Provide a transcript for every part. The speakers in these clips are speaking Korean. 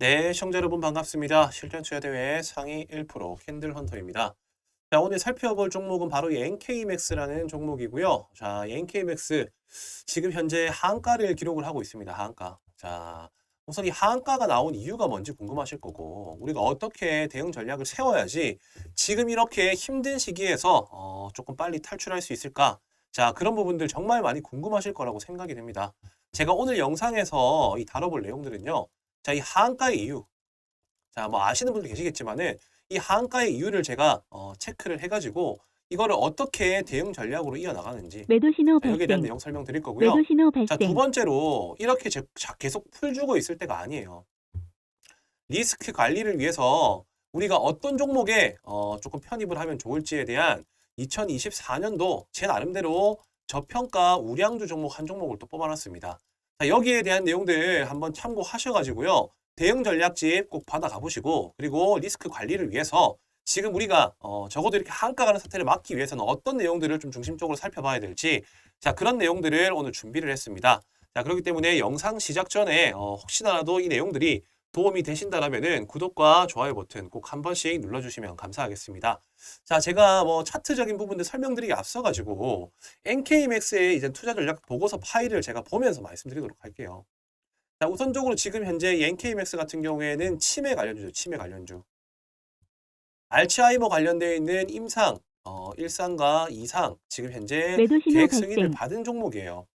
네, 시청자 여러분 반갑습니다. 실전 투자 대회 상위 1% 캔들 헌터입니다. 자, 오늘 살펴볼 종목은 바로 이 NK맥스라는 종목이고요. 자, 이 NK맥스 지금 현재 하한가를 기록을 하고 있습니다. 하한가. 자, 우선 이 하한가가 나온 이유가 뭔지 궁금하실 거고 우리가 어떻게 대응 전략을 세워야지 지금 이렇게 힘든 시기에서 어, 조금 빨리 탈출할 수 있을까? 자, 그런 부분들 정말 많이 궁금하실 거라고 생각이 됩니다. 제가 오늘 영상에서 이 다뤄볼 내용들은요. 자, 이 하한가의 이유. 자, 뭐 아시는 분들 계시겠지만은 이 하한가의 이유를 제가 어, 체크를 해가지고 이거를 어떻게 대응 전략으로 이어나가는지 매도 신호 자, 여기에 대한 발생. 내용 설명드릴 거고요. 매도 신호 자, 두 발생. 번째로 이렇게 제- 자, 계속 풀 주고 있을 때가 아니에요. 리스크 관리를 위해서 우리가 어떤 종목에 어, 조금 편입을 하면 좋을지에 대한 2024년도 제 나름대로 저평가 우량주 종목 한 종목을 또 뽑아놨습니다. 자, 여기에 대한 내용들 한번 참고하셔가지고요. 대응 전략집 꼭 받아가 보시고 그리고 리스크 관리를 위해서 지금 우리가 어, 적어도 이렇게 한가 가는 사태를 막기 위해서는 어떤 내용들을 좀 중심적으로 살펴봐야 될지 자 그런 내용들을 오늘 준비를 했습니다. 자 그렇기 때문에 영상 시작 전에 어, 혹시나라도 이 내용들이 도움이 되신다라면은 구독과 좋아요 버튼 꼭 한 번씩 눌러주시면 감사하겠습니다. 자 제가 뭐 차트적인 부분들 설명드리기 앞서가지고 NK맥스의 이제 투자 전략 보고서 파일을 제가 보면서 말씀드리도록 할게요. 자 우선적으로 지금 현재 이 NK맥스 같은 경우에는 치매 관련주죠. 치매 관련주. 알츠하이머 관련되어 있는 임상, 어, 1상과 2상 지금 현재 계획 승인을. 받은 종목이에요.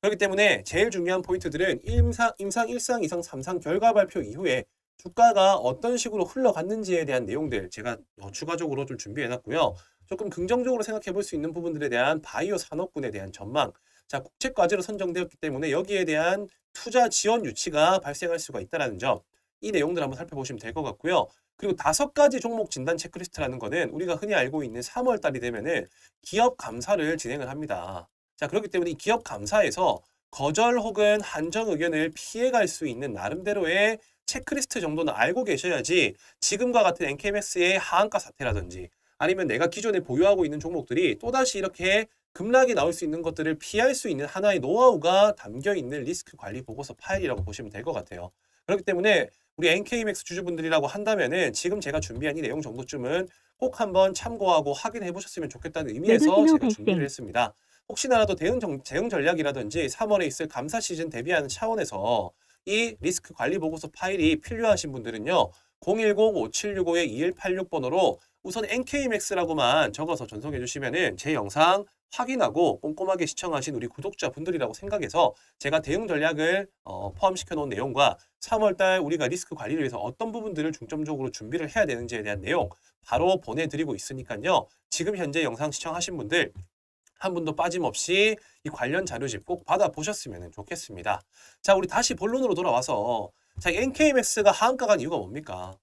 그렇기 때문에 제일 중요한 포인트들은 임상, 임상 1상, 2상, 3상 결과 발표 이후에 주가가 어떤 식으로 흘러갔는지에 대한 내용들 제가 어, 추가적으로 좀 준비해놨고요. 조금 긍정적으로 생각해 볼 수 있는 부분들에 대한 바이오 산업군에 대한 전망. 자, 국책 과제로 선정되었기 때문에 여기에 대한 투자 지원 유치가 발생할 수가 있다는 점. 이 내용들 한번 살펴보시면 될 것 같고요. 그리고 다섯 가지 종목 진단 체크리스트라는 거는 우리가 흔히 알고 있는 3월 달이 되면은 기업 감사를 진행을 합니다. 자, 그렇기 때문에 이 기업 감사에서 거절 혹은 한정 의견을 피해갈 수 있는 나름대로의 체크리스트 정도는 알고 계셔야지 지금과 같은 NK맥스의 하한가 사태라든지 아니면 내가 기존에 보유하고 있는 종목들이 또다시 이렇게 급락이 나올 수 있는 것들을 피할 수 있는 하나의 노하우가 담겨 있는 리스크 관리 보고서 파일이라고 보시면 될 것 같아요. 그렇기 때문에 우리 NK맥스 주주분들이라고 한다면은 지금 제가 준비한 이 내용 정도쯤은 꼭 한번 참고하고 확인해 보셨으면 좋겠다는 의미에서 신호 제가 준비를. 했습니다. 혹시나라도 대응, 정, 대응 전략이라든지 3월에 있을 감사 시즌 대비하는 차원에서 이 리스크 관리 보고서 파일이 필요하신 분들은요. 010-5765-2186 번호로 우선 NK맥스라고만 적어서 전송해 주시면은 제 영상 확인하고 꼼꼼하게 시청하신 우리 구독자분들이라고 생각해서 제가 대응 전략을 어, 포함시켜 놓은 내용과 3월달 우리가 리스크 관리를 위해서 어떤 부분들을 중점적으로 준비를 해야 되는지에 대한 내용 바로 보내드리고 있으니까요. 지금 현재 영상 시청하신 분들 한 분도 빠짐없이 이 관련 자료집 꼭 받아보셨으면 좋겠습니다. 자, 우리 다시 본론으로 돌아와서 자, NK맥스가 하한가 간 이유가 뭡니까?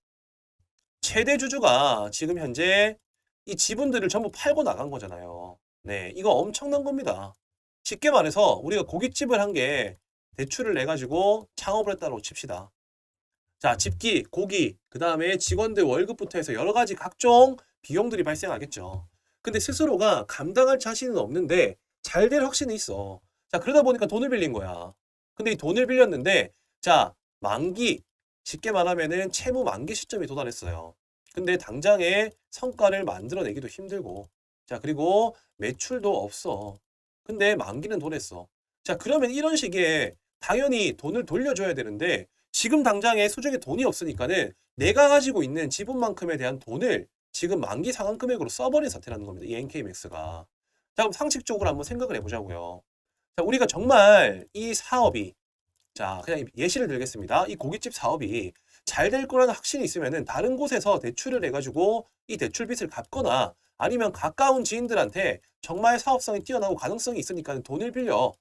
최대 주주가 지금 현재 이 지분들을 전부 팔고 나간 거잖아요. 네, 이거 엄청난 겁니다. 쉽게 말해서 우리가 고깃집을 한 게 대출을 내 가지고 창업을 했다고 칩시다. 자, 집기, 고기, 그 다음에 직원들 월급부터 해서 여러 가지 각종 비용들이 발생하겠죠. 근데 스스로가 감당할 자신은 없는데 잘 될 확신이 있어. 자, 그러다 보니까 돈을 빌린 거야. 근데 이 돈을 빌렸는데, 자, 만기, 쉽게 말하면은 채무 만기 시점이 도달했어요. 근데 당장에 성과를 만들어내기도 힘들고, 자, 그리고 매출도 없어. 근데 만기는 도랬어. 자, 그러면 이런 식의 당연히 돈을 돌려줘야 되는데, 지금 당장에 수중에 돈이 없으니까는 내가 가지고 있는 지분만큼에 대한 돈을 지금 만기 상환 금액으로 써버린 사태라는 겁니다. 이 NK맥스가. 자, 그럼 상식적으로 한번 생각을 해보자고요. 자, 우리가 정말 이 사업이 자, 그냥 예시를 들겠습니다. 이 고깃집 사업이 잘 될 거라는 확신이 있으면은 다른 곳에서 대출을 해가지고 이 대출 빚을 갚거나 아니면 가까운 지인들한테 정말 사업성이 뛰어나고 가능성이 있으니까 돈을 빌려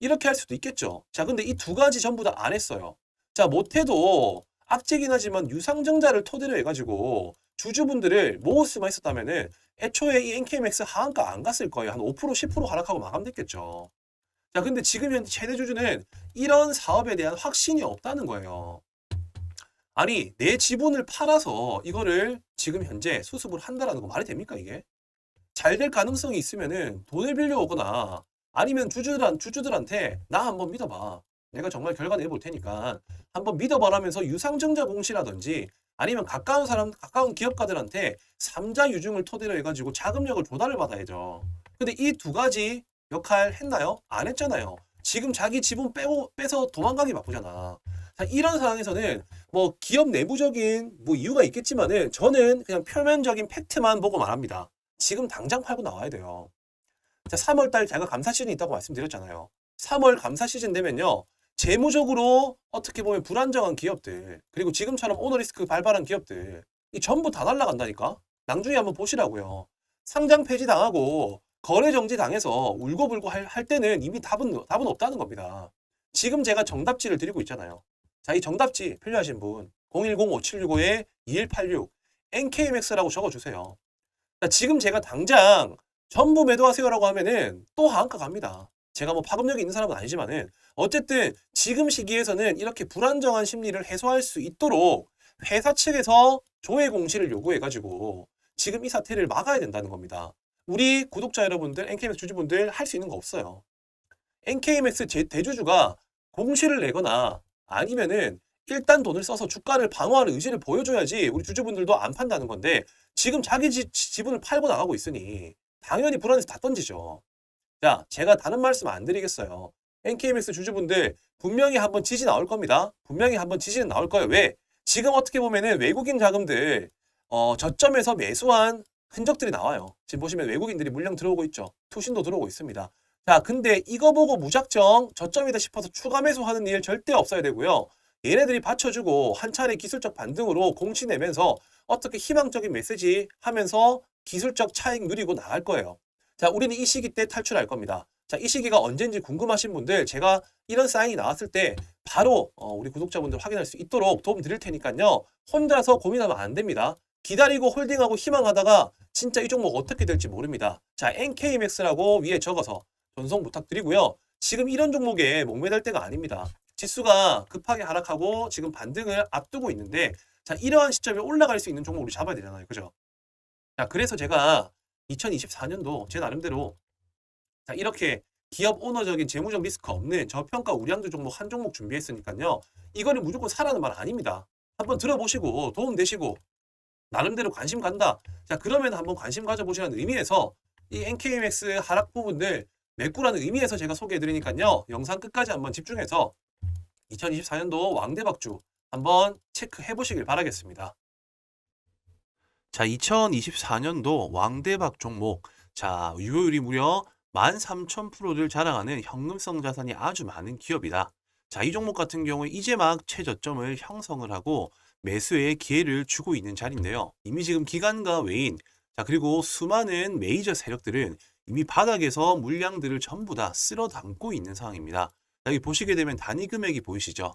이렇게 할 수도 있겠죠. 자, 근데 이 두 가지 전부 다 안 했어요. 자, 못해도 악재긴 하지만 유상증자를 토대로 해가지고 주주분들을 모을 수만 있었다면은 애초에 이 NK맥스 하한가 안 갔을 거예요. 한 5% 10% 하락하고 마감됐겠죠. 자, 근데 지금 현재 최대 주주는 이런 사업에 대한 확신이 없다는 거예요. 아니, 내 지분을 팔아서 이거를 지금 현재 수습을 한다라는 거 말이 됩니까, 이게? 잘 될 가능성이 있으면은 돈을 빌려오거나 아니면 주주들, 주주들한테 나 한번 믿어봐. 내가 정말 결과 내볼 테니까 한번 믿어봐라면서 유상증자 공시라든지 아니면 가까운 사람, 가까운 기업가들한테 삼자 유증을 토대로 해가지고 자금력을 조달을 받아야죠. 근데 이 두 가지 역할 했나요? 안 했잖아요. 지금 자기 지분 빼고 빼서 도망가기 바쁘잖아. 자, 이런 상황에서는 뭐 기업 내부적인 뭐 이유가 있겠지만은 저는 그냥 표면적인 팩트만 보고 말합니다. 지금 당장 팔고 나와야 돼요. 자, 3월 달 제가 감사 시즌이 있다고 말씀드렸잖아요. 3월 감사 시즌 되면요. 재무적으로 어떻게 보면 불안정한 기업들, 그리고 지금처럼 오너리스크 발발한 기업들, 이 전부 다 날라간다니까? 낭중에 한번 보시라고요. 상장 폐지 당하고 거래 정지 당해서 울고불고 할, 할 때는 이미 답은, 답은 없다는 겁니다. 지금 제가 정답지를 드리고 있잖아요. 자, 이 정답지 필요하신 분, 010-5765-2186, NKMX라고 적어주세요. 자, 지금 제가 당장 전부 매도하세요라고 하면은 또 하한가 갑니다. 제가 뭐 파급력이 있는 사람은 아니지만은 어쨌든 지금 시기에서는 이렇게 불안정한 심리를 해소할 수 있도록 회사 측에서 조회 공시를 요구해가지고 지금 이 사태를 막아야 된다는 겁니다. 우리 구독자 여러분들, NKMX 주주분들 할 수 있는 거 없어요. NKMX 제- 대주주가 공시를 내거나 아니면은 일단 돈을 써서 주가를 방어하는 의지를 보여줘야지 우리 주주분들도 안 판다는 건데 지금 자기 지, 지분을 팔고 나가고 있으니 당연히 불안해서 다 던지죠. 자, 제가 다른 말씀 안 드리겠어요. NKMX 주주분들 분명히 한번 지지 나올 겁니다. 분명히 한번 지지는 나올 거예요. 왜? 지금 어떻게 보면은 외국인 자금들 어, 저점에서 매수한 흔적들이 나와요. 지금 보시면 외국인들이 물량 들어오고 있죠. 투신도 들어오고 있습니다. 자, 근데 이거 보고 무작정 저점이다 싶어서 추가 매수하는 일 절대 없어야 되고요. 얘네들이 받쳐주고 한 차례 기술적 반등으로 공시 내면서 어떻게 희망적인 메시지 하면서 기술적 차익 누리고 나갈 거예요. 자, 우리는 이 시기 때 탈출할 겁니다. 자, 이 시기가 언젠지 궁금하신 분들 제가 이런 사인이 나왔을 때 바로 어, 우리 구독자분들 확인할 수 있도록 도움 드릴 테니까요. 혼자서 고민하면 안 됩니다. 기다리고 홀딩하고 희망하다가 진짜 이 종목 어떻게 될지 모릅니다. 자, NKMX라고 위에 적어서 전송 부탁드리고요. 지금 이런 종목에 목매달 때가 아닙니다. 지수가 급하게 하락하고 지금 반등을 앞두고 있는데 자, 이러한 시점에 올라갈 수 있는 종목 우리 잡아야 되잖아요. 그죠? 자, 그래서 제가 2024년도 제 나름대로 자, 이렇게 기업 오너적인 재무적 리스크 없는 저평가 우량주 종목 한 종목 준비했으니까요. 이거는 무조건 사라는 말 아닙니다. 한번 들어보시고 도움 되시고 나름대로 관심 간다. 자, 그러면 한번 관심 가져보시라는 의미에서 이 NKMX 하락 부분들 메꾸라는 의미에서 제가 소개해 드리니까요. 영상 끝까지 한번 집중해서 2024년도 왕대박주 한번 체크해 보시길 바라겠습니다. 자, 2024년도 왕대박 종목. 자, 유효율이 무려 13,000%를 자랑하는 현금성 자산이 아주 많은 기업이다. 자, 이 종목 같은 경우에 이제 막 최저점을 형성을 하고 매수의 기회를 주고 있는 자리인데요. 이미 지금 기관과 외인, 자, 그리고 수많은 메이저 세력들은 이미 바닥에서 물량들을 전부 다 쓸어 담고 있는 상황입니다. 자, 여기 보시게 되면 단위 금액이 보이시죠?